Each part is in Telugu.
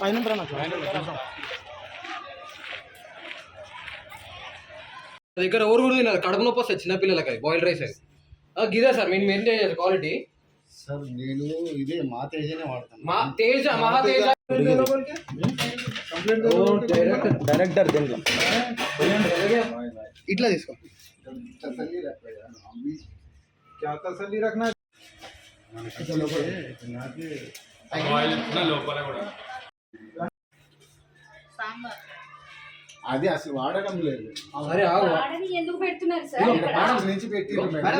పైన ఉంటారా నాకు దగ్గర ఎవరు కూడా తిన్నారు కడుపు నొప్పి వస్తుంది చిన్న పిల్లలకి బాయిల్ రైస్ అది ఆ, గిదే సార్ మేము మెయింటైన్ చేయాలి క్వాలిటీ సార్ నేను ఇదే మా తేజనే వాడతాను మా తేజ మహా తేజ డైరెక్టర్ దీంట్లో ఇట్లా తీసుకో तसल्ली रख यार అది అసలు వాడడం లేదు. మేడం నుంచి పెట్టి మేడం.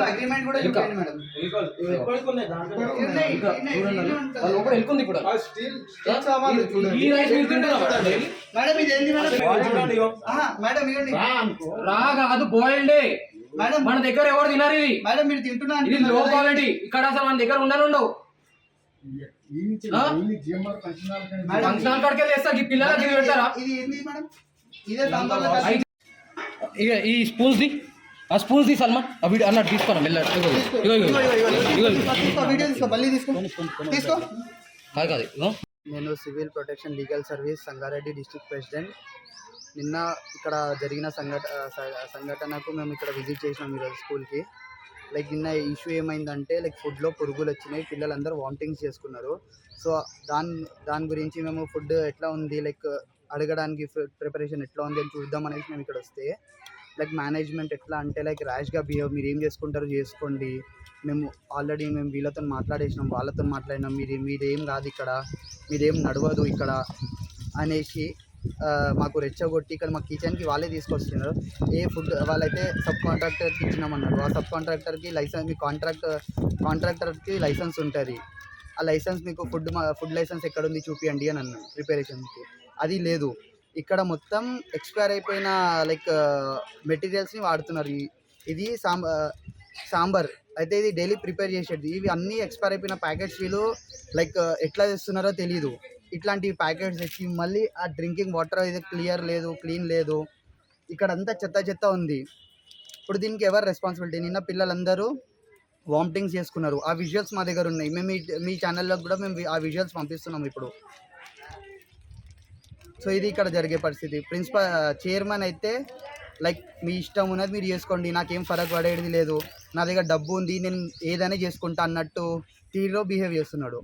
మన దగ్గర ఎవరు తినారు ఇది? మేడం మీరు తింటున్నాను ఇక్కడ అసలు మన దగ్గర ఉండనుండవు. ఫంక్షన్ మేడం, ఫంక్షన్ కాడికి వేస్తారు ఈ పిల్లలకి పెడతారా? ఇది మేడం? ఇదే ఇక ఈ స్పూన్స్ ది ఆ స్పూన్స్ ది సల్మాన్ ఆ వీడియో అన్నట్టు తీసుకోరా మెల్ల ఇగో ఇగో ఇగో ఇగో ఇగో ఇగో తీసుకో వీడియో తీసుకో మళ్ళీ తీసుకో. తీసుకో. కాదు కాదు ఇగో. నేను civil protection legal service Sangareddy district president. నిన్న ఇక్కడ జరిగిన సంఘట సంఘటనకు మేము ఇక్కడ విజిట్ చేసినాం ఈరోజు స్కూల్కి. లైక్ నిన్న ఇష్యూ ఏమైందంటే లైక్ ఫుడ్లో పురుగులు వచ్చినాయి పిల్లలందరూ వామిటింగ్స్ చేసుకున్నారు. సో దాని దాని గురించి మేము ఫుడ్ ఎట్లా ఉంది లైక్ అడగడానికి ప్రిపరేషన్ ఎట్లా ఉంది అని చూద్దాం అనేసి మేము ఇక్కడ వస్తే లైక్ మేనేజ్మెంట్ ఎట్లా అంటే లైక్ ర్యాష్గా బిహేవ్ మీరు ఏం చేసుకుంటారో చేసుకోండి. మేము ఆల్రెడీ మేము వీళ్ళతో మాట్లాడేసినాం వాళ్ళతో మాట్లాడినాం మీరు మీరేం కాదు ఇక్కడ మీరేం నడవదు ఇక్కడ అనేసి మాకు రెచ్చగొట్టి ఇక్కడ మా కిచెన్కి వాళ్ళే తీసుకొస్తున్నారు ఏ ఫుడ్ వాళ్ళైతే సబ్ కాంట్రాక్టర్కి ఇచ్చినామన్నారు. ఆ సబ్ కాంట్రాక్టర్కి లైసెన్స్ మీ కాంట్రాక్ట్ కాంట్రాక్టర్కి లైసెన్స్ ఉంటుంది. ఆ లైసెన్స్ మీకు ఫుడ్ మా ఫుడ్ లైసెన్స్ ఎక్కడ ఉంది చూపియండి అని అన్నాను ప్రిపరేషన్కి. అది లేదు. ఇక్కడ మొత్తం ఎక్స్పైర్ అయిపోయిన లైక్ మెటీరియల్స్ని వాడుతున్నారు. ఇది సాంబ సాంబార్. అయితే ఇది డైలీ ప్రిపేర్ చేసేది. ఇవి అన్నీ ఎక్స్పైర్ అయిపోయిన ప్యాకెట్స్ వీళ్ళు లైక్ ఎట్లా చేస్తున్నారో తెలియదు ఇట్లాంటి ప్యాకెట్స్ తెచ్చి మళ్ళీ ఆ డ్రింకింగ్ వాటర్ ఇది క్లియర్ లేదు క్లీన్ లేదు. ఇక్కడ అంతా చెత్త చెత్త ఉంది. ఇప్పుడు దీనికి ఎవరు రెస్పాన్సిబిలిటీ నిన్న పిల్లలందరూ వామిటింగ్స్ చేసుకున్నారు. ఆ విజువల్స్ మా దగ్గర ఉన్నాయి. మేము మీ- మీ ఛానల్లో కూడా మేము ఆ విజువల్స్ పంపిస్తున్నాం ఇప్పుడు. సో ఇది ఇక్కడ జరిగే పరిస్థితి. ప్రిన్సిపల్ చైర్మన్ అయితే లైక్ మీ ఇష్టం ఉన్నది మీరు చేసుకోండి. నాకేం ఫరక్ పడేది లేదు. నా దగ్గర డబ్బు ఉంది నేను ఏదైనా చేసుకుంటా అన్నట్టు తీరులో బిహేవ్ చేస్తున్నాడు.